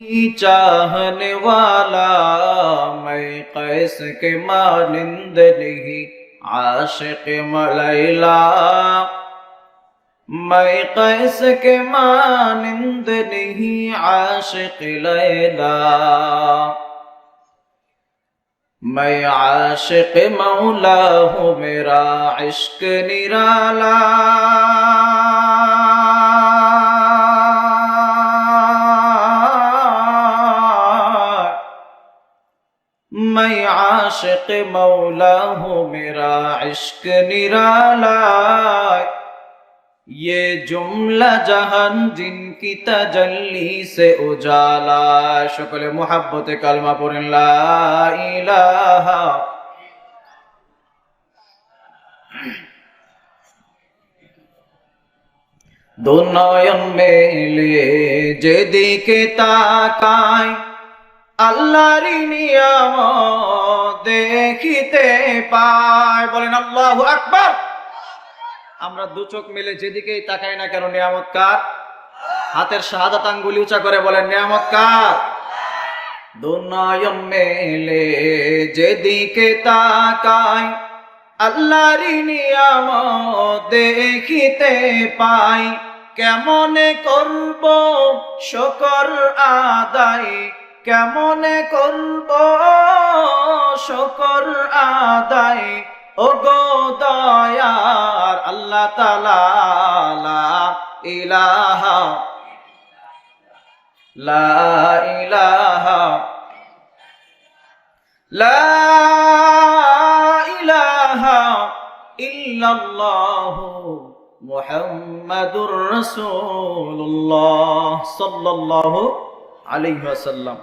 चाहने वाला मैं कैस के मानिंद नहीं आशिक मलैला मैं कैस के मानिंद नहीं आशिक लैला मैं आशिक मौला हूँ मेरा इश्क निराला میں عاشق مولا ہوں میرا عشق نرالا یہ جملہ جہان جن کی تجلی سے اجالا شکل محبت کلمہ پر لا الہ দু নয়ন মেলে যেদিকে তাকায় আল্লাহর নিয়ম দেখিতে পায়। বলেন, আল্লাহু আকবার। আমরা দু চোখ মিলে যেদিকেই তাকাই না কেন, নিয়ামত কার? হাতের শাহাদাত আঙ্গুলি উঁচা করে বলেন, নিয়ামত কার? দুনয়ন মেলে যেদিকে তাকাই আল্লাহর নিয়ম দেখিতে পাই। কেমনে করব শকর আদায় কেমনে করব শকর আদায়? ও গো দয়ার আল্লাহ তালা ইলাহা, লা ইলাহা লা ইলাহা ইল্লাল্লাহু মুহাম্মাদুর রাসূলুল্লাহ সাল্লাল্লাহু আলাইহি ওয়াসাল্লাম।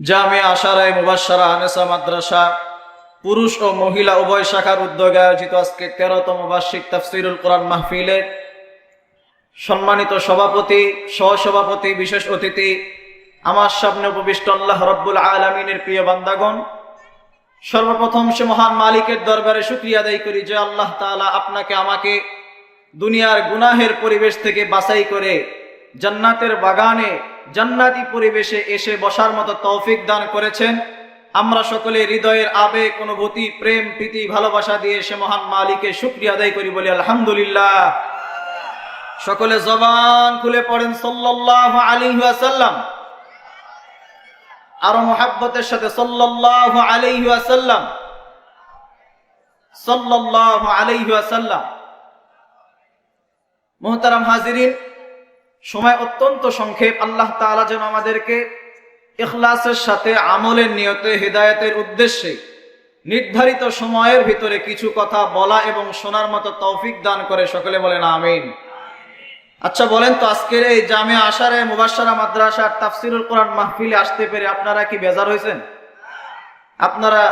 জামিয়া আশারায় মুবাশশারা আনেসা মাদ্রাসা, পুরুষ ও মহিলা উভয় শাখার উদ্যোগে আয়োজিত আজকে তেরোতম বার্ষিক তাফসিরুল কোরআন মাহফিলে সম্মানিত সভাপতি, সহসভাপতি, বিশেষ অতিথি, আমার সামনে উপবিষ্ট আল্লাহ রব্বুল আলমিনের প্রিয় বান্দাগণ, সর্বপ্রথম সে মহান মালিকের দরবারে শুক্রিয়া আদায় করি যে আল্লাহ তাআলা আপনাকে আমাকে দুনিয়ার গুনাহের পরিবেশ থেকে বাছাই করে জান্নাতের বাগানে জান্নাতি পরিবেশে এসে বসার মতো তৌফিক দান করেছেন। আমরা সকলে হৃদয়ের আবেগ, অনুভূতি, প্রেম, প্রীতি, ভালোবাসা দিয়ে সে মহান মালিকে শুক্রিয়া আদায় করি বলি আলহামদুলিল্লাহ। সকলে জবান খুলে পড়েন সাল্লাল্লাহু আলাইহি ওয়াসাল্লাম। আরও মোহাব্বতের সাথে ওয়াসাল্লাম। সাল্লাল্লাহু আলাইহি ওয়াসাল্লাম। মুহতারাম হাজিরিন সময় অত্যন্ত সংক্ষেপ, আল্লাহ তাআলা যেন আমাদেরকে ইখলাসের সাথে, আমলের নিয়তে, হৃদায়তের উদ্দেশ্যে নির্ধারিত সময়ের ভিতরে কিছু কথা বলা এবং শোনার মতো তৌফিক দান করে সকলে বলেন আমিন। আচ্ছা বলেন তো, আজকের এই জামে আসারে মুবাসারা মাদ্রাসার তাফসিরুল কোরআন মাহফিলে আসতে পেরে আপনারা কি বেজার হয়েছেন? আপনারা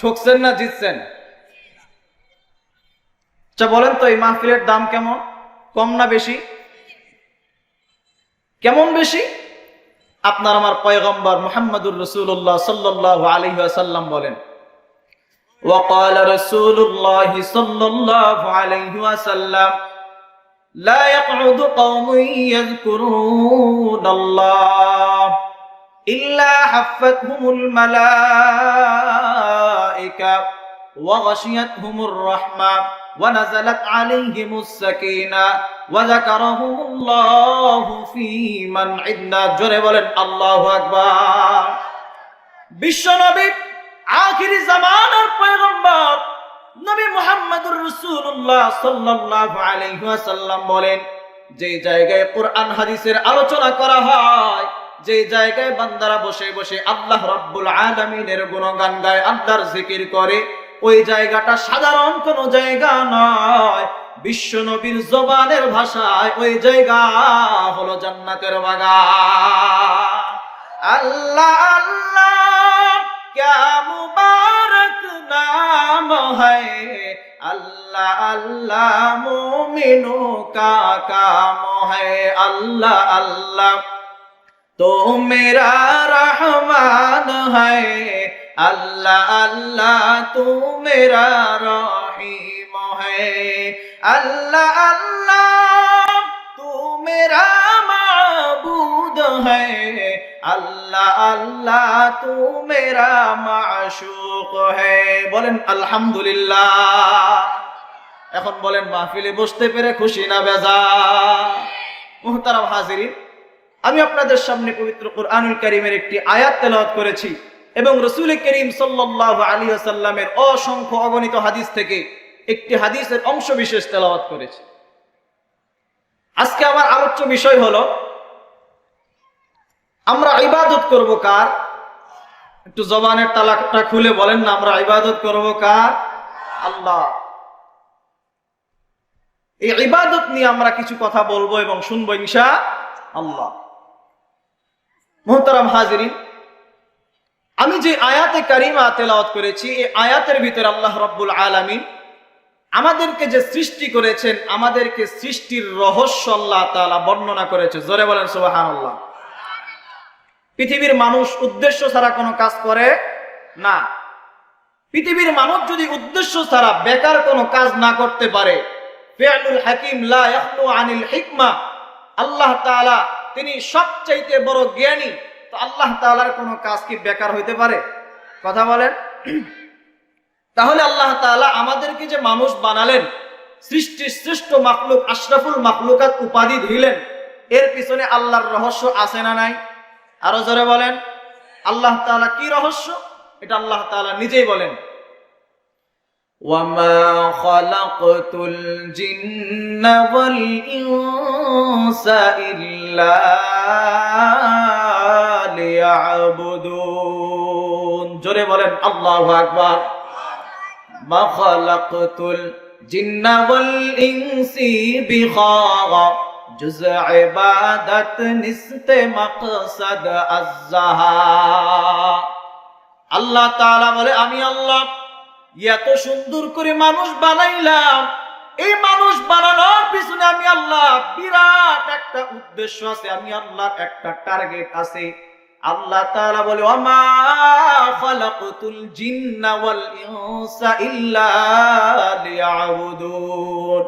ঠকছেন না জিতছেন? আচ্ছা বলেন তো, এই মাহফিলের দাম কেমন? কম না বেশি? কেমন বেশি আপনার আমার পয়গম্বর মুহাম্মদুর রসুল্লাহ সাল্লাহ আলহিহাসাল্লাম বলেন وقال رسول الله صلى الله عليه وسلم لا يقعد قوم يذكرون الله إلا حفتهم الملائكة وغشيتهم الرحمة ونزلت عليهم السكينة وذكرهم الله في من عدنا جربل الله أكبر বিশ্বনবী আখিরি জামানার পয়গম্বর নবী মুহাম্মদুর রাসূলুল্লাহ সাল্লাল্লাহু আলাইহি ওয়াসাল্লাম বলেন যে জায়গায় কোরআন হাদিসের আলোচনা করা হয় যে জায়গায় বান্দারা বসে বসে আল্লাহ রাব্বুল আলামিনের গুণগান গায় আল্লাহর জিকির করে ওই জায়গাটা সাধারণ কোনো জায়গা নয়। বিশ্ব নবীর জবানের ভাষায় ওই জায়গা হলো জান্নাতের বাগা আল্লাহ আল্লাহ, ক্যা মুবারক নাম আল্লাহ মোমিনো কা মহে আল্লাহ আল্লাহ। तो मेरा रहमान है अल्लाह अल्लाह तू मेरा रहीम है अल्लाह अल्लाह तू मेरा मा माबूद है अल्लाह अल्लाह तू मेरा माशूक है বলেন আলহামদুলিল্লাহ এখন বলেন মাহফিলে বসতে পেরে খুশি না বেজা মুহতারাম হাজিরিন আমি আপনাদের সামনে পবিত্র কোরআনুল কারীমের একটি আয়াত তেলাওয়াত করেছি এবং রসুল করিম সাল্লাল্লাহু আলাইহি ওয়াসাল্লামের অসংখ্য অগণিত হাদিস থেকে একটি হাদিসের অংশ বিশেষ তেলাওয়াত করেছি। আজকে আমার আলোচ্য বিষয় হলো, আমরা ইবাদত করব কার? একটু জবানের তালাকটা খুলে বলেন না, আমরা ইবাদত করব কার? আল্লাহ। এই ইবাদত নিয়ে আমরা কিছু কথা বলব এবং শুনব ইনশা আল্লাহ। মোহতারাম হাজিরিন, আমি যে আয়াতে কারিমা তেলাওয়াত করেছি, এই আয়াতের ভিতরে আল্লাহ রব্বুল আলামিন আমাদেরকে যে সৃষ্টি করেছেন, আমাদেরকে সৃষ্টির রহস্য আল্লাহ তাআলা বর্ণনা করেছে। জোরে বলেন, সুবহানাল্লাহ। পৃথিবীর মানুষ উদ্দেশ্য ছাড়া কোনো কাজ করে না। পৃথিবীর মানুষ যদি উদ্দেশ্য ছাড়া বেকার কোনো কাজ না করতে পারে হাকিম লা আনিল হিকমা, আল্লাহ তাআলা তিনি সবচাইতে বড় জ্ঞানী। তো আল্লাহ তাআলার কোনো কাজ কি বেকার হইতে পারে? কথা বলেন। তাহলে আল্লাহ তাআলা আমাদেরকে যে মানুষ বানালেন, সৃষ্টির শ্রেষ্ঠ মাকলুক আশরাফুল মাকলুকাত উপাধি দিলেন, এর পিছনে আল্লাহর রহস্য আছে না নাই? আরও জোরে বলেন। আল্লাহ তাআলা কি রহস্য? এটা আল্লাহ তাআলা নিজেই বলেন। وما خلقت الجن والإنس إلا ليعبدون জোরে বলেন আল্লাহু আকবার ما خلقت الجن والإنس بخاغ جزء عبادت نست مقصد الزها আল্লাহ তাআলা বলে আমি আল্লাহ এত সুন্দর করে মানুষ বানাইলাম। এই মানুষ বানানোর পিছনে আমি আল্লাহ বিরাট একটা উদ্দেশ্য আছে, আমি আল্লাহর একটা টার্গেট আছে। আল্লাহ তাআলা বলে, ওমা খালাকতুল জিন্না ওয়াল ইনসা ইল্লা লিয়াবুদুন।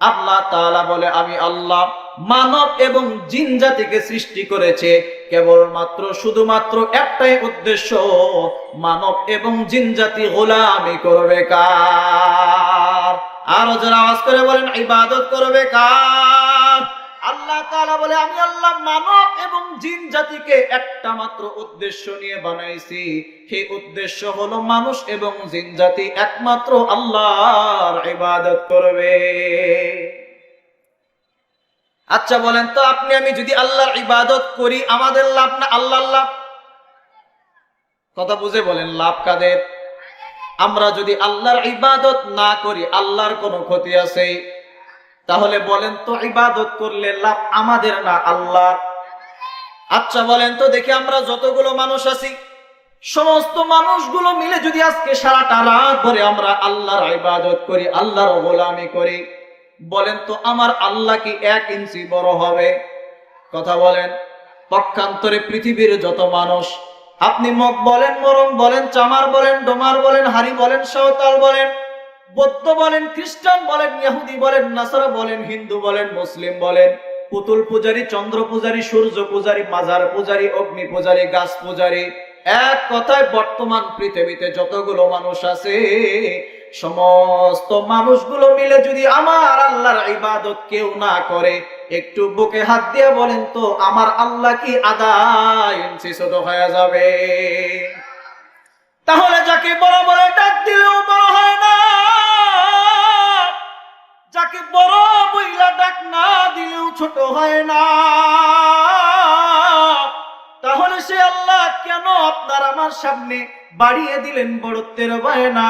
আল্লাহ তাআলা বলে, আমি আল্লাহ মানব এবং জিন জাতিকে সৃষ্টি করেছে। কেবলমাত্র, শুধুমাত্র একটাই উদ্দেশ্য, মানব এবং জিন জাতি গোলামি করবে কার? আরও যারা আওয়াজ করে বলেন, ইবাদত করবে কার? আল্লাহ তাআলা বলে, আমি আল্লাহ মানব এবং জিন জাতিকে একটা মাত্র উদ্দেশ্য নিয়ে বানাইছি। সেই উদ্দেশ্য হলো মানুষ এবং জিন জাতি একমাত্র আল্লাহর ইবাদত করবে। আচ্ছা বলেন তো, আপনি, আমি যদি আল্লাহর ইবাদত করি, আমাদের লাভ না আল্লাহর লাভ? কথা বুঝে বলেন, লাভ কাদের? আমরা যদি আল্লাহর ইবাদত না করি, আল্লাহর কোনো ক্ষতি আছে? তাহলে বলেন তো, ইবাদত করলে লাভ আমাদের না আল্লাহর? আচ্ছা বলেন তো, দেখি আমরা যতগুলো মানুষ আছি, সমস্ত মানুষগুলো মিলে যদি আজকে সারাটা রাত ধরে আমরা আল্লাহর ইবাদত করি, আল্লাহর গোলামি করি বলেন তো, আমার আল্লাহ কি এক ইঞ্চি বড় হবে? কথা বলেন, পক্ষান্তরে পৃথিবীর যত মানুষ, আপনি মগ বলেন, মরম বলেন, চামার বলেন, ডোমার বলেন হারি বলেন, সাঁওতাল বলেন, বৌদ্ধ বলেন, খ্রিস্টান বলেন, ইহুদি বলেন, নাসারা বলেন, হিন্দু বলেন, মুসলিম বলেন, পুতুল পূজারী, চন্দ্র পূজারী, সূর্য পূজারী, মাজার পূজারী, অগ্নি পূজারী, গাছ পূজারী, এক কথায় বর্তমান পৃথিবীতে যতগুলো মানুষ আছে সমস্ত মানুষগুলো মিলে যদি আমার আল্লাহর ইবাদত কেউ না করে, একটু বুকে হাত দিয়ে বলেন তো, আমার আল্লাহ কি আদায়? ছোট হয়ে যাবে। তাহলে যাকে বড় বলে ডাক দিলেও বড় হয় না। যাকে বড় বইলা ডাক না দিলেও ছোট হয় না। তাহলে সে আল্লাহ কেন আপনার আমার সামনে বাড়িয়ে দিলেন বড়ত্বের বায়না?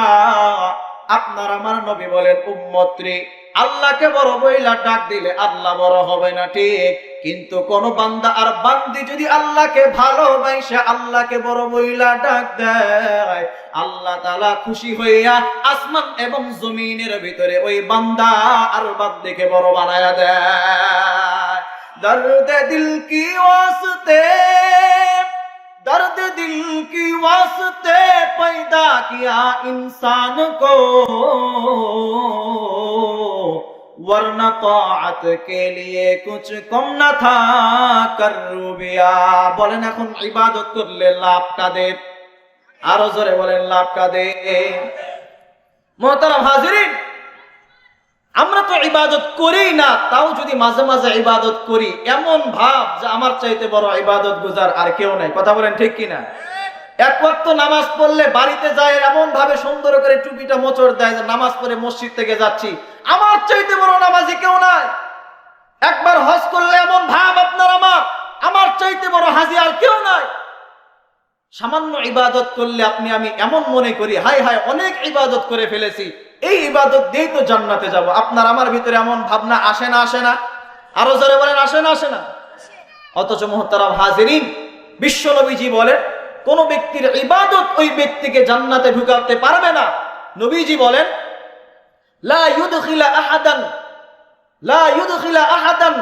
আপনার আমার নবী বলেন, উম্মত্রী, আল্লাহকে বড় বইলা ডাক দিলে আল্লাহ বড় হবে না ঠিক। কিন্তু কোন বান্দা আর বান্দি যদি আল্লাহকে ভালোবাসে, আল্লাহকে বড় বইলা ডাক দেয়, আল্লাহ তালা খুশি হইয়া আসমান এবং জমিনের ভিতরে ওই বান্দা আর বান্দিকে বড় বানায়া দেয়। দিল কি ওয়াসতে दर्द दिल की वास्ते पैदा किया इंसान को वरना तात के लिए कुछ कम न था कर रूबिया बोले ना कुन इबादत कर ले लाभ का दे आरो जोरे बोले लाभ का दे मोहतरम हाजिरी আমরা তো ইবাদত করি না, তাও যদি মাঝে মাঝে ইবাদত করি, এমন ভাব যে আমার চাইতে বড় ইবাদত গুজার আর কেউ নাই। কথা বলেন ঠিক কিনা? এক ওয়াক্ত নামাজ পড়লে বাড়িতে যায়, এমন ভাবে সুন্দর করে টুপিটা মোচড় দেয় যে নামাজ পড়ে মসজিদ থেকে যাচ্ছি। আমার চাইতে বড় নামাজি কেউ নাই। একবার হজ করলে এমন ভাব আপনার আমার। আমার চাইতে বড় হাজি আর কেউ নাই। সামান্য ইবাদত করলে আপনি, আমি এমন মনে করি হাই হাই অনেক ইবাদত করে ফেলেছি। এই ইবাদত দিয়েই তো জান্নাতে যাব। আপনার আমার ভিতরে এমন ভাবনা আসে না আসে না? আরও জোরে বলেন, আসে না আসে না? অথচ মোহতারাম হাজিরিন, বিশ্ব নবীজি বলেন, কোন ব্যক্তির ইবাদত ওই ব্যক্তিকে জান্নাতে ঢুকাতে পারবে না। নবীজি বলেন, লা ইউদখিলা আহাদান, লা আহাদান,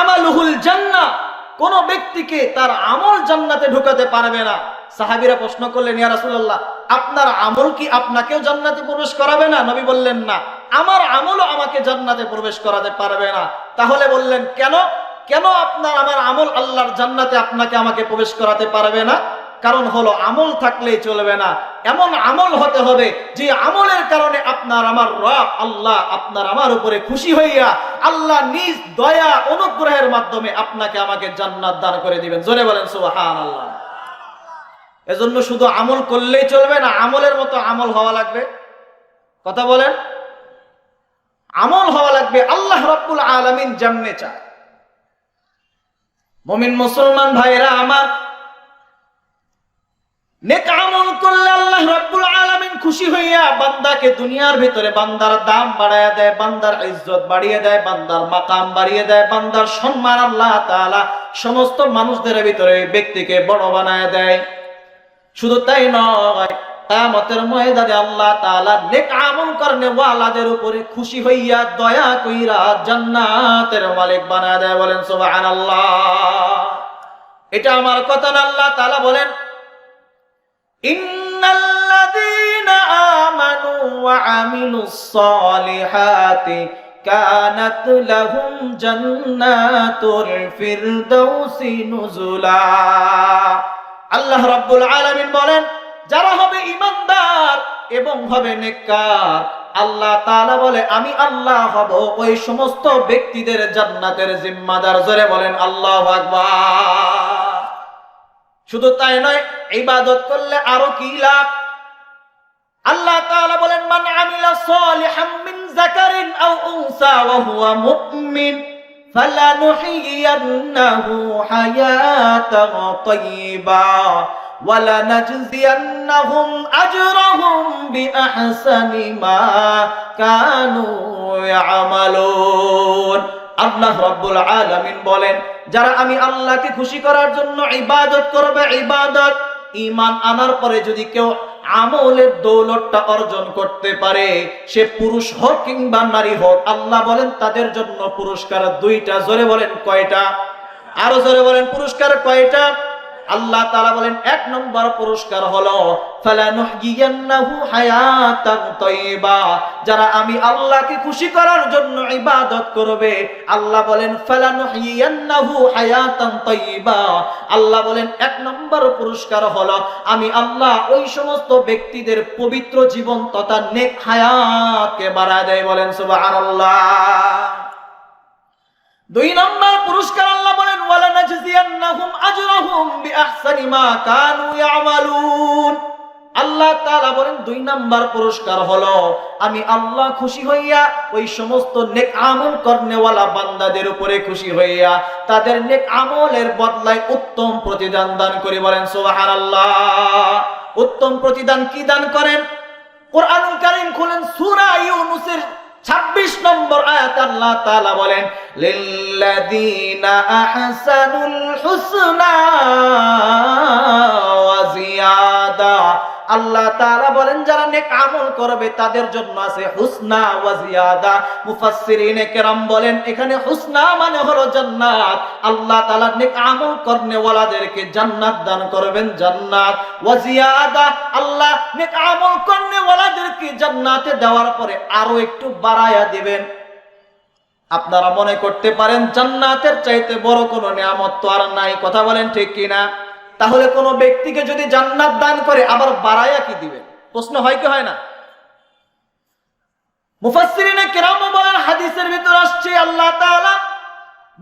আমালুহুল জান্নাহ। কোন ব্যক্তিকে তার আমল জান্নাতে ঢুকাতে পারবে না। সাহাবীরা প্রশ্ন করলেন, ইয়া রাসূলুল্লাহ, আপনার আমল কি আপনাকেও জান্নাতে প্রবেশ করাবে না? নবী বললেন, না, আমার আমলও আমাকে জান্নাতে প্রবেশ করাতে পারবে না। তাহলে বললেন, কেন? কেন আপনার আমার আমল আল্লাহর জান্নাতে আপনাকে আমাকে প্রবেশ করাতে পারবে না? কারণ হলো আমল থাকলেই চলবে না। এমন আমল হতে হবে যে আমলের কারণে আপনার আমার রব আল্লাহ আপনার আমার উপরে খুশি হইয়া আল্লাহ নিজ দয়া অনুগ্রহের মাধ্যমে আপনাকে আমাকে জান্নাত দান করে দিবেন। জোরে বলেন সুবহান আল্লাহ এজন্য শুধু আমল করলেই চলবে না, আমলের মতো আমল হওয়া লাগবে। কথা বলেন? আমল হওয়া লাগবে, আল্লাহ রব্বুল আলামিন জানতে চায়। মমিন মুসলমান ভাইরা আমার নেক আমল করলে আল্লাহ রাব্বুল আলামিন খুশি হইয়া বান্দাকে দুনিয়ার ভিতরে বান্দার দাম বাড়াইয়া দেয়, বান্দার ইজ্জত বাড়িয়ে দেয়, বান্দার মাকাম বাড়িয়ে দেয়, বান্দার সম্মান আল্লাহ তাআলা সমস্ত মানুষদের ভিতরে ব্যক্তিকে বড় বানায় দেয়। শুধু তাই নয় কামতের ময়দানে আল্লাহ তাআলা নেক আমল করনে ওয়ালাদের উপরে খুশি হইয়া দয়া কইরা জান্নাতের মালিক বানায় দেয় বলেন, সুবহানাল্লাহ। এটা আমার কথা না, আল্লাহ তাআলা বলেন, ইন্নাল وعملوا الصالحات كانت لهم جنات الفردوس نزلا আল্লাহ রাব্বুল আলামিন বলেন যারা হবে ইমানদার এবং হবে নেককার আল্লাহ তাআলা বলে আমি আল্লাহ হব ওই সমস্ত ব্যক্তিদের জান্নাতের জিম্মাদার জোরে বলেন আল্লাহু আকবার শুধু তাই নয় ইবাদত করলে আরো কি লাভ আল্লাহ তাআলা বলেন মান আমিলা সালিহাম মিন যাকারিন আও উনসা ওয়া হুয়া মুমিন فلنحيينه حياة طيبة ولنجزينهم أجرهم بأحسن ما كانوا يعملون আল্লাহ রব্বুল আলামিন বলেন যারা আমি আল্লাহকে খুশি করার জন্য ইবাদত করবে ইবাদত ঈমান আনার পরে যদি কেউ আমলের দৌলতটা অর্জন করতে পারে, সে পুরুষ হোক কিংবা নারী হোক, আল্লাহ বলেন তাদের জন্য পুরস্কার দুইটা। জোরে বলেন কয়টা? আরও জোরে বলেন, পুরস্কার কয়টা? আল্লাহ তাআলা বলেন, এক নম্বর পুরস্কার হলো যারা আমি আল্লাহকে খুশি করার জন্য ইবাদত করবে, আল্লাহ বলেন আল্লাহ বলেন, এক নম্বর পুরস্কার হলো, আমি আল্লাহ ওই সমস্ত ব্যক্তিদের পবিত্র জীবন তথা নেক হায়াতকে বাড়ায় দেয় বলেন, সুবহানাল্লাহ। দুই নম্বর পুরস্কার আল্লাহ বলেন ওয়ালা নাজজিয়ান্নাহুম আজরাহুম বিআহসানি মা কানু ইয়ামালুন। আল্লাহ তাআলা বলেন, দুই নাম্বার পুরস্কার হলো, আমি আল্লাহ খুশি হইয়া ওই সমস্ত নেক আমল করনেওয়ালা বান্দাদের উপরে খুশি হইয়া তাদের নেক আমলের বদলায় উত্তম প্রতিদান দান করি। বলেন, সুবহানাল্লাহ। উত্তম প্রতিদান কি দান করেন? কোরআনুল কারীম খুলেন সূরা ইউনূসের 26 নম্বর আয়াত আল্লাহ তাআলা বলেন লিল্লাযীনা আহসানুল হুসনা ওয়া জিয়াদা আল্লাহ বলেন, যারা নেক আমল করবে, তাদের জন্য আছে হুসনা ওয়া জিয়াদা। মুফাসসিরিনে কেরাম বলেন, এখানে হুসনা মানে হলো জান্নাত। আল্লাহ তাআলা নেক আমল করনে ওয়ালাদেরকে জান্নাত দান করবেন, জান্নাত। ওয়া জিয়াদা, আল্লাহ নেক আমল করনে ওয়ালাদেরকে জান্নাতে দেওয়ার পরে আরও একটু বাড়ায়া দিবেন। আপনারা মনে করতে পারেন, জান্নাতের চাইতে বড় কোনো নিয়ামত তো আর নাই, কথা বলেন ঠিক কিনা? তাহলে কোনো ব্যক্তিকে যদি জান্নাত দান করে, আবার বাড়াইয়া কি দিবেন প্রশ্ন হয় কি হয় না? মুফাসসিরিনে কেরাম বলেন, হাদিসের ভিতর আসছে, আল্লাহ তাআলা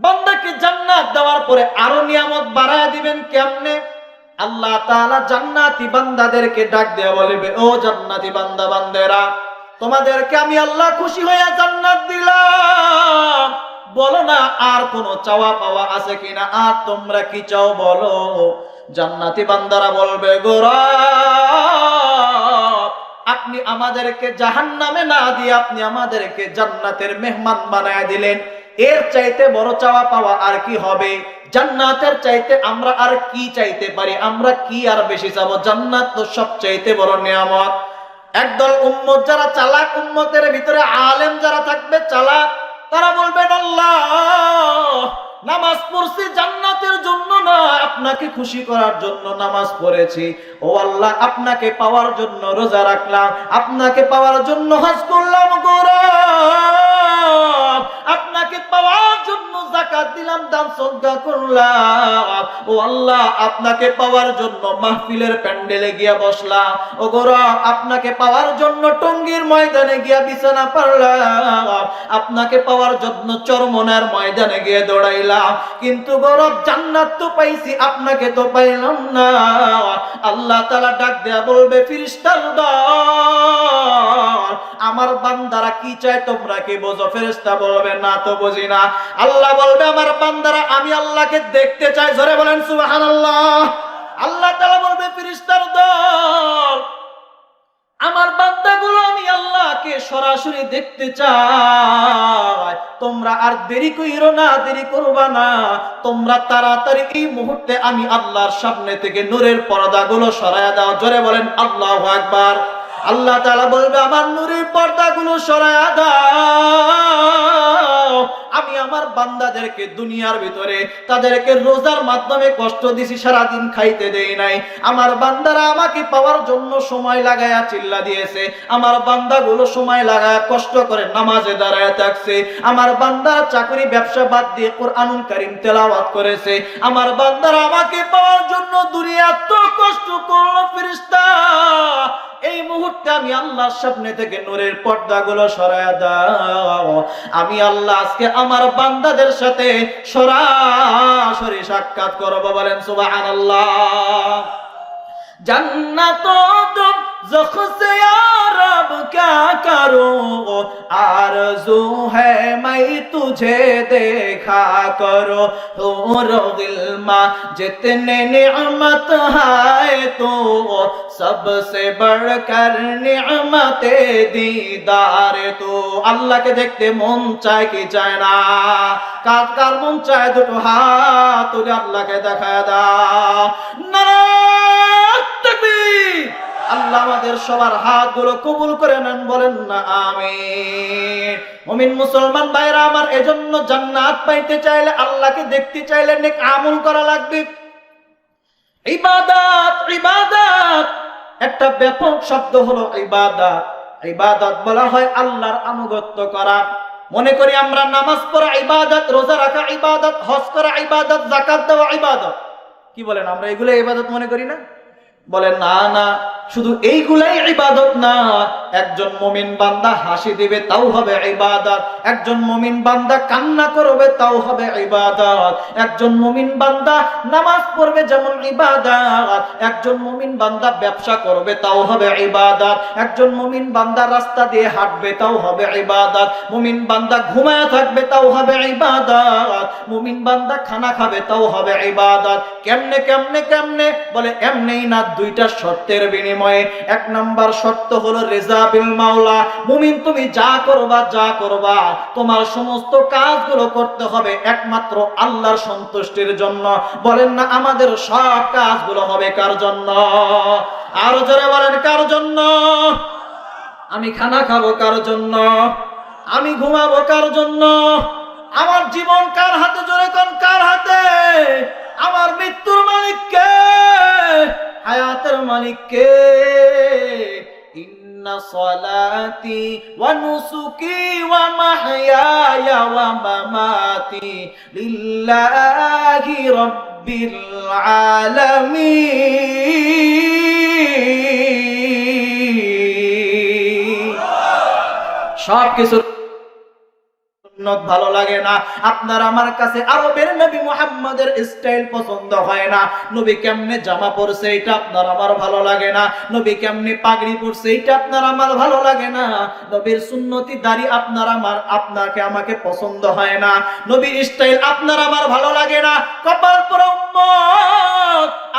বান্দাকে জান্নাত দেওয়ার পরে আরও নিয়ামত বাড়ায় দিবেন কেমনে? আল্লাহ তাআলা জান্নাতি বান্দাদেরকে ডাক দেয়া বলবে, ও জান্নাতি বান্দা বান্দেরা, তোমাদেরকে আমি আল্লাহ খুশি হইয়া জান্নাত দিলাম। বলো না, আর কোন চাওয়া পাওয়া আছে কিনা? আর তোমরা কি চাও বলো? জান্নাতি বান্দারা বলবে গোরা আপনি আমাদেরকে জাহান্নামে না দিয়ে আপনি আমাদেরকে জান্নাতের মেহমান বানায় দিলেন। এর চাইতে বড় চাওয়া পাওয়া আর কি হবে? জান্নাতের চাইতে আমরা আর কি চাইতে পারি? আমরা কি আর বেশি চাবো? জান্নাত তো সব চাইতে বড় নিয়ামত। একদল উম্মত যারা চালাক উম্মতের ভিতরে আলেম যারা থাকবে, চালাক, তারা বলবেন, আল্লাহ নামাজ পড়ছি জান্নাতের জন্য না, আপনাকে খুশি করার জন্য নামাজ পড়েছি। ও আল্লাহ, আপনাকে পাওয়ার জন্য রোজা রাখলাম, আপনাকে পাওয়ার জন্য হজ করলাম গৌরব আপনাকে পাওয়ার জন্য জাকাত দিলাম, দান সদ্গা করলাম। ও আল্লাহ, আপনাকে পাওয়ার জন্য মাহফিলের প্যান্ডেলে গিয়া বসলাম। ও গৌরব আপনাকে পাওয়ার জন্য টঙ্গির ময়দানে গিয়া বিছানা পারলাম আপনাকে পাওয়ার জন্য চরমনার ময়দানে গিয়ে দৌড়াইলাম। কিন্তু গৌরব জান্নাত তো পাইছি, আপনাকে তো পাইলাম না। আল্লাহ তালা ডাক দেয়া বলবে ফিরিস্তার আমার বান্দারা কি চায় তোমরা কি বোঝো? ফেরেস্তা বলবে, না তো বুঝি না। আল্লাহ বলবে, আমার বান্দারা, আমি আল্লাহকে দেখতে চাই। জোরে বলেন, সুবহানাল্লাহ। আল্লাহ আল্লাহ তালা বলবে ফেরেশতার দল। আমার বান্দাগুলো, আমি আল্লাহকে সরাসরি দেখতে চাই। তোমরা আর দেরি কইরো না, দেরি করবা না। তোমরা তাড়াতাড়ি এই মুহূর্তে আমি আল্লাহর সামনে থেকে নূরের পর্দাগুলো সরায়া দাও। জোরে বলেন, আল্লাহ আকবার। আল্লাহ তাআলা বলবে, আমার নূরের পর্দাগুলো সরায়া দাও। আমি আমার বান্দাদেরকে দুনিয়ার ভিতরে তাদেরকে রোজার মাধ্যমে কষ্ট দিছি, সারাদিন খাইতে দেই নাই। আমার বান্দারা আমাকে পাওয়ার জন্য সময় লাগায়া চিল্লা দিয়েছে। আমার বান্দাগুলো সময় লাগায়া কষ্ট করে নামাজে দাঁড়ায় থাকছে। আমার বান্দারা চাকরি, ব্যবসা বাদ দিয়ে কোরআনুল কারীম তেলাওয়াত করেছে। আমার বান্দারা আমাকে পাওয়ার জন্য দুনিয়া এত কষ্ট করল ফেরেশতা। এই মুহূর্তে আমি আল্লাহর সামনে থেকে নূরের পর্দাগুলো সরায়া দাও। আমি আল্লাহ আজকে আমার বান্দাদের সাথে সরাসরি সাক্ষাৎ করব বলেন زخ سے یا رب کیا کروں آرزو ہے میں تجھے دیکھا کرو نور غلما جتنے نعمت ہے تو سب سے بڑھ کر نعمت دیدار تو اللہ کے دیکھتے من چاہے کی جائنا کار کار من چاہے دوٹو ہاتھ تجھے اللہ کے دکھا دا نرہ تکبیر আল্লাহ আমাদের সবার হাতগুলো কবুল করে নেন, বলেন না, আমিন। মুমিন মুসলমান ভাইরা, আমার এজন্য জান্নাত পাইতে চাইলে, আল্লাহকে দেখতে চাইলে নেক আমল করা লাগবে। একটা ব্যাপক শব্দ হলো ইবাদত। বলা হয় আল্লাহর আনুগত্য করা। মনে করি আমরা নামাজ পড়া ইবাদত, রোজা রাখা ইবাদত, হজ করা ইবাদত জাকাত দেওয়া ইবাদত। কি বলেন, আমরা এগুলো ইবাদত মনে করি না? বলেন, না না, শুধু এইগুলাই ইবাদত না। একজন মুমিন বান্দা হাসি দিবে, তাও হবে ইবাদত। একজন মুমিন বান্দা কান্না করবে, তাও হবে ইবাদত। একজন মুমিন বান্দা নামাজ পড়বে, যেমন ইবাদত। একজন মুমিন বান্দা ব্যবসা করবে, তাও হবে ইবাদত। একজন মুমিন বান্দা রাস্তা দিয়ে হাঁটবে, তাও হবে ইবাদত। মুমিন বান্দা ঘুমায় থাকবে, তাও হবে ইবাদত। মুমিন বান্দা খানা খাবে, তাও হবে ইবাদত। কেমনে কেমনে কেমনে? বলে, এমনেই না দুইটা শর্তের বিনিময়ে। এক নাম্বার শর্ত হলো রেজা বিল মাওলা। মুমিন, তুমি যা করবা যা করবা। তোমার সমস্ত কাজগুলো করতে হবে একমাত্র আল্লাহর সন্তুষ্টির জন্য। বলেন না, আমাদের সব কাজগুলো হবে কার জন্য? আরও জোরে বলেন, কার জন্য? আমি খানা খাব কার জন্য? আমি ঘুমাবো কার জন্য? আমার জীবন কার হাতে? জোরে কোন কার হাতে? আমার মৃত্যুর মালিক হায়াতের মালিককে ইন্না সলাতি ওয়া নুসুকি ওয়া মাহইয়া ওয়া মামাতি লিল্লাহি রাব্বিল আলামিন সব কিছু সুন্নত ভালো লাগে না। আপনার আমার কাছে আরবের নবী মুহাম্মাদের স্টাইল পছন্দ হয় না। নবী কেমনে জামা পরছে এটা আপনার আমার ভালো লাগে না। নবী কেমনে পাগড়ি পরছে এটা আপনার আমার ভালো লাগে না। নবীর সুন্নতি দাড়ি আপনার আমার, আপনাকে আমাকে পছন্দ হয় না। নবীর স্টাইল আপনার আমার ভালো লাগে না। কপাল পরা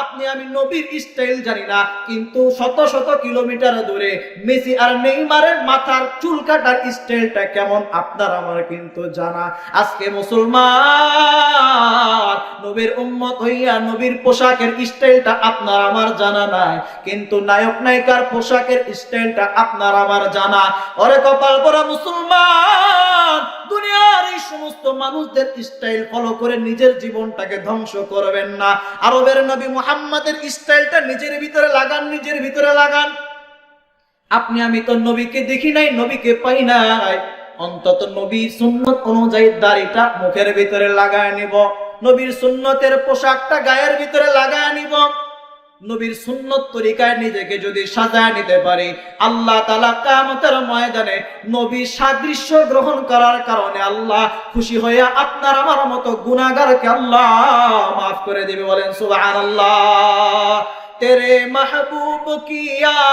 আপনি, আমি নবীর স্টাইল জানি না, কিন্তু শত শত কিলোমিটার দূরে মেসি আর নেইমারের মাথার চুল কাটার স্টাইলটা কেমন আপনার আমার কিন্তু জানা। আজকে মুসলমান, নবীর উম্মত হইয়া নবীর পোশাকের স্টাইলটা আপনার আমার জানা নাই, কিন্তু নায়ক নায়িকার পোশাকের স্টাইলটা আপনার আমার জানা। ওরে কপাল পরা মুসলমান দুনিয়ার এই সমস্ত মানুষদের স্টাইল ফলো করে নিজের জীবনটাকে ধ্বংস করবেন না। আরবের নবী মুহাম্মাদের স্টাইলটা নিজের ভিতরে লাগান, নিজের ভিতরে লাগান। আপনি, আমি তো নবীকে দেখি নাই, নবীকে পাই নাই। অন্তত নবীর সুন্নত অনুযায়ী দাড়িটা মুখের ভিতরে লাগায় নিব, নবীর সুন্নতের পোশাকটা গায়ের ভিতরে লাগায় নিব। নবীর সুন্নত তরিকায় নিজেকে যদি সাজায় নিতে পারি আল্লাহ তালা কামতের ময়দানে নবীর সাদৃশ্য গ্রহণ করার কারণে আল্লাহ খুশি হইয়া আপনার আমার মতো গুনাগারকে আল্লাহ মাফ করে দিবে বলেন সুবাহ আল্লাহ তেরে মাহবুব কি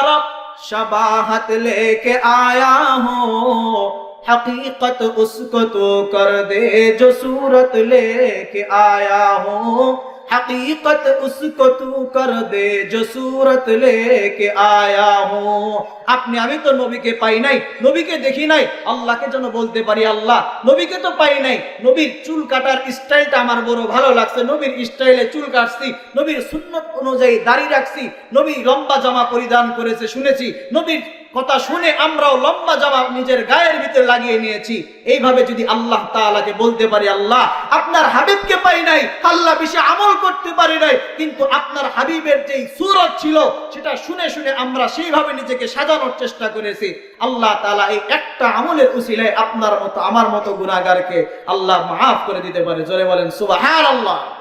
রব शबाहत लेके आया हूँ हकीकत उसको तो कर दे जो सूरत लेके आया हूँ हकीकत उसको तू कर दे जो सूरत लेके आया हूँ আপনি আমি তো নবীকে পাই নাই নবীকে দেখি নাই আল্লাহকে যেন বলতে পারি আল্লাহ নবীকে তো পাই নাই নবীর চুল কাটার স্টাইলটা আমার বড় ভালো লাগছে নবীর স্টাইলে চুল কাটছি নবীর সুন্নত অনুযায়ী দাড়ি রাখছি নবী লম্বা জামা পরিধান করেছে শুনেছি নবীর কথা শুনে আমরাও লম্বা জামা নিজের গায়ের ভিতরে লাগিয়ে নিয়েছি। এইভাবে যদি আল্লাহ তাআলাকে বলতে পারি, আল্লাহ, আপনার হাবিবকে পাই নাই, আল্লাহ বেশি আমল করতে পারি নাই, কিন্তু আপনার হাবিবের যেই সুরত ছিল, সেটা শুনে শুনে আমরা সেইভাবে নিজেকে সাজানোর চেষ্টা করেছি। আল্লাহ তাআলা এই একটা আমলের উসিলায় আপনার মতো, আমার মতো গুনাহগারকে আল্লাহ মাফ করে দিতে পারে। জোরে বলেন, সুবহানাল্লাহ।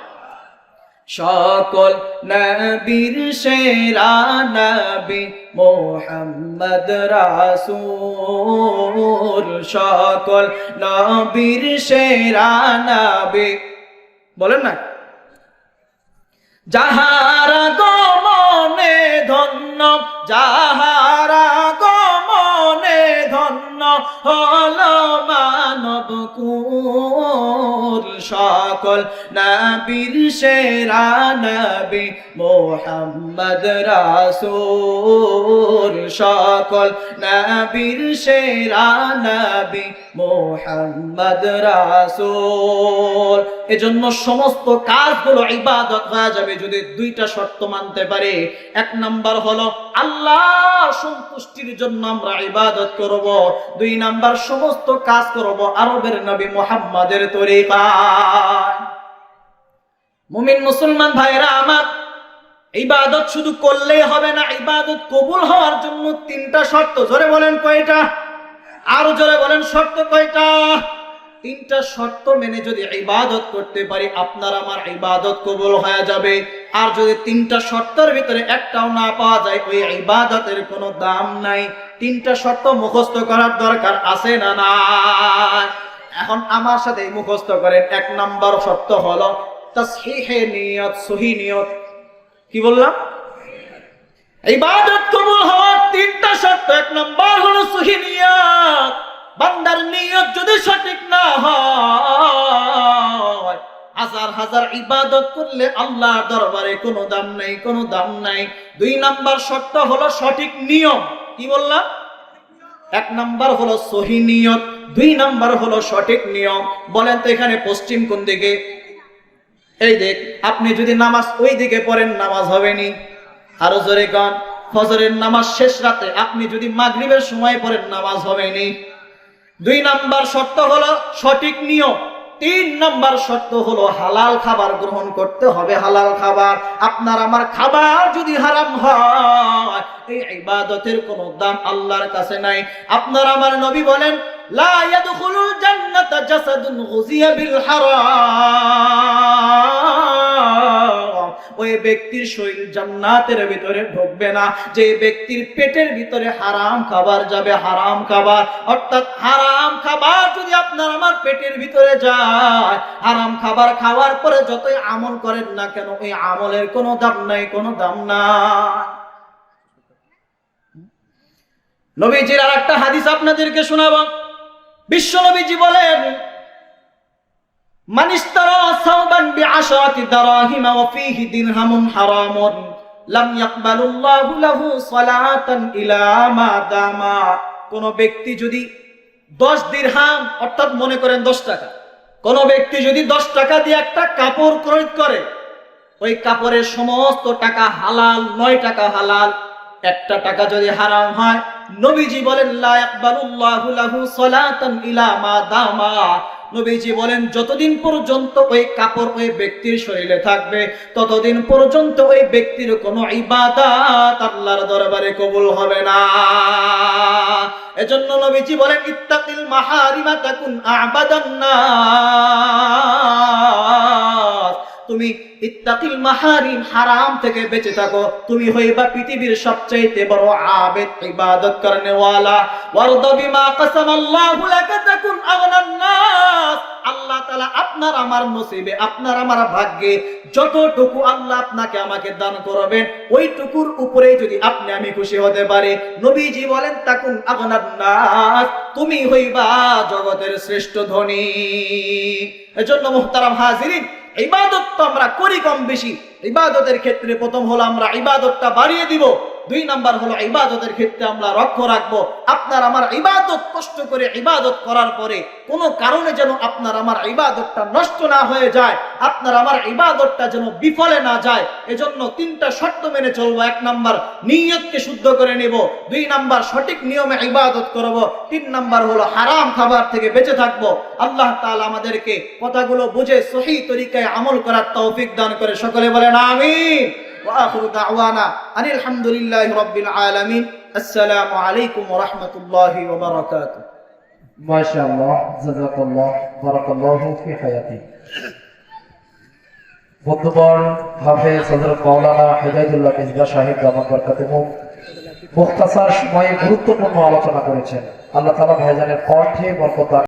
সকল নবীর সেরা নবী মোহাম্মদ রাসূল। সকল নবীর সেরা নবী। বলেন না? যাহারা গমনে ধন্য, যাহারা হল মানব কুল সকল নবীর সেরা নবী মোহাম্মদ রাসূল সকল নবীর সেরা নবী মোহাম্মদ রাসূল। এজন্য সমস্ত কাজগুলো ইবাদত হয়ে যাবে যদি দুইটা শর্ত মানতে পারে। এক নাম্বার হলো আল্লাহ সন্তুষ্টির জন্য আমরা ইবাদত করব। দুই নাম্বার সমস্ত কাজ করব আরবের নবী মুহাম্মাদের তরিকায়। মুমিন মুসলমান ভাইরা আমার, ইবাদত শুধু করলেই হবে না, ইবাদত কবুল হওয়ার জন্য তিনটা শর্ত। জোরে বলেন কয়টা? আরও জোরে বলেন শর্ত কয়টা? তিনটা শর্ত মেনে যদি ইবাদত করতে পারি, আপনার আমার ইবাদত কবুল হয়ে যাবে। আর যদি তিনটা শর্তের ভিতরে একটাও না পাওয়া যায়, ওই ইবাদতের কোনো দাম নাই। তিনটা শর্ত মুখস্থ করার দরকার আছে না না এখন আমার সাথে মুখস্থ করেন। এক নাম্বার শর্ত হলো নিয়ত, সহি নিয়ত। কি বললাম? ইবাদত কবুল হওয়ার তিনটা শর্ত। এক নম্বর হলো সহি নিয়ত। বান্দার নিয়ত যদি সঠিক না হয়, হাজার হাজার ইবাদত করলে আল্লাহর দরবারে কোনো দাম নাই, কোনো দাম নাই। দুই নাম্বার শর্ত হলো সঠিক নিয়ম। কি বললাম এক নাম্বার হলো সহি নিয়ত, দুই নাম্বার হলো সঠিক নিয়ম। বলেন তো এখানে পশ্চিম কোন দিকে? এই দেখ, আপনি যদি নামাজ ওই দিকে পড়েন, নামাজ হবেনি আরও জোরে গান ফজরের নামাজ শেষ রাতে আপনি যদি মাগরিবের সময় পড়েন, নামাজ হবেনি দুই নাম্বার শর্ত হলো সঠিক নিয়ম। তিন নম্বর শর্ত হলো হালাল খাবার গ্রহণ করতে হবে হালাল খাবার। আপনার আমার খাবার যদি হারাম হয়, এই ইবাদতের কোনো দাম আল্লাহর কাছে নাই। আপনার আমার নবী বলেন, লা ইয়াদখুলুল জান্নাতা জাসাদুন গুযিয়া বিল হারাম। ওই ব্যক্তির শরীর জান্নাতের ভিতরে ঢুকবে না। যে ব্যক্তির পেটের ভিতরে হারাম খাবার যাবে, হারাম খাবার। অর্থাৎ হারাম খাবার যদি আপনার আমার পেটের ভিতরে যায়, হারাম খাবার খাওয়ার পরে যতই আমল করেন না কেন, ওই আমলের কোনো দাম নাই, কোনো দাম নাই। নবীজির আর একটা হাদিস আপনাদেরকে শোনাবো। বিশ্ব নবীজি বলেন من اشترى ثوبا بعشرة دراهم وفيه درهم حرام لم يقبل الله له صلاة إلى ما دام কোন ব্যক্তি যদি দশ দিরহাম অর্থাৎ মনে করেন দশ টাকা কোন ব্যক্তি যদি দশ টাকা দিয়ে একটা কাপড় ক্রয় করে ওই কাপড়ের সমস্ত টাকা হালাল নয় টাকা হালাল একটা টাকা যদি হারাম হয় নবীজি বলেন নবীজি বলেন, যতদিন পর্যন্ত ওই কাপড় ওই ব্যক্তির শরীরে থাকবে, ততদিন পর্যন্ত ওই ব্যক্তির কোনো ইবাদত আল্লাহর দরবারে কবুল হবে না। এজন্য নবীজি বলেন, ইত্তাকিল মাহারিমা তাকুন আবাদান নাস। তুমি ইত্তাকিল মাহারিম হারাম থেকে বেঁচে থাকো। তুমি হইবা পৃথিবীর সবচাইতে বড় আবেদ, ইবাদত করনে ওয়ালা ওয়ারদা বিমা কাসামাল্লাহু লাকা তাকুন আগনান নাস। আল্লাহ তাআলা আপনার আমার নসিবে, আপনার আমার ভাগ্যে যতটুকু আল্লাহ আপনাকে আমাকে দান করবেন, ওইটুকুর উপরেই যদি আপনি আমি খুশি হতে পারি। নবীজি বলেন, তাকুন আগনান নাস। তুমি হইবা জগতের শ্রেষ্ঠ ধনী। এজন্য মুহতারাম হাজিরিন ইবাদত তো আমরা করি কম বেশি। ইবাদতের ক্ষেত্রে প্রথম হলো আমরা ইবাদতটা বাড়িয়ে দিব। দুই নাম্বার হলো ইবাদতের ক্ষেত্রে আমরা লক্ষ্য রাখব, আপনার আমার ইবাদত কষ্ট করে ইবাদত করার পরে কোনো কারণে যেন আপনার আমার ইবাদতটা নষ্ট না হয়ে যায়, আপনার আমার ইবাদতটা যেন বিফলে না যায়, এজন্য তিনটা শর্ত মেনে চলবো। এক নাম্বার, নিয়তকে শুদ্ধ করে নেব। দুই নাম্বার, সঠিক নিয়মে ইবাদত করব। তিন নাম্বার হলো হারাম খাবার থেকে বেঁচে থাকব। আল্লাহ তাআলা আমাদেরকে কথাগুলো বুঝে সহি তরিকায় আমল করার তৌফিক দান করে। সকলে বলেন, আমিন। واخر دعوانا ان الحمد لله رب العالمين السلام عليكم ورحمه الله وبركاته মাশাআল্লাহ জাযাকাল্লাহ বারাকাল্লাহু ফি হায়াতি বন্ধুবর হাফেজ হযরত মাওলানা হিদায়াতুল্লাহ মিজবা সাহেব জামান বরকাতুহু মুখতাসার সময়ে গুরুত্বপূর্ণ আলোচনা করেছেন আল্লাহ তাআলা ভাইজানের কণ্ঠে বরকত দান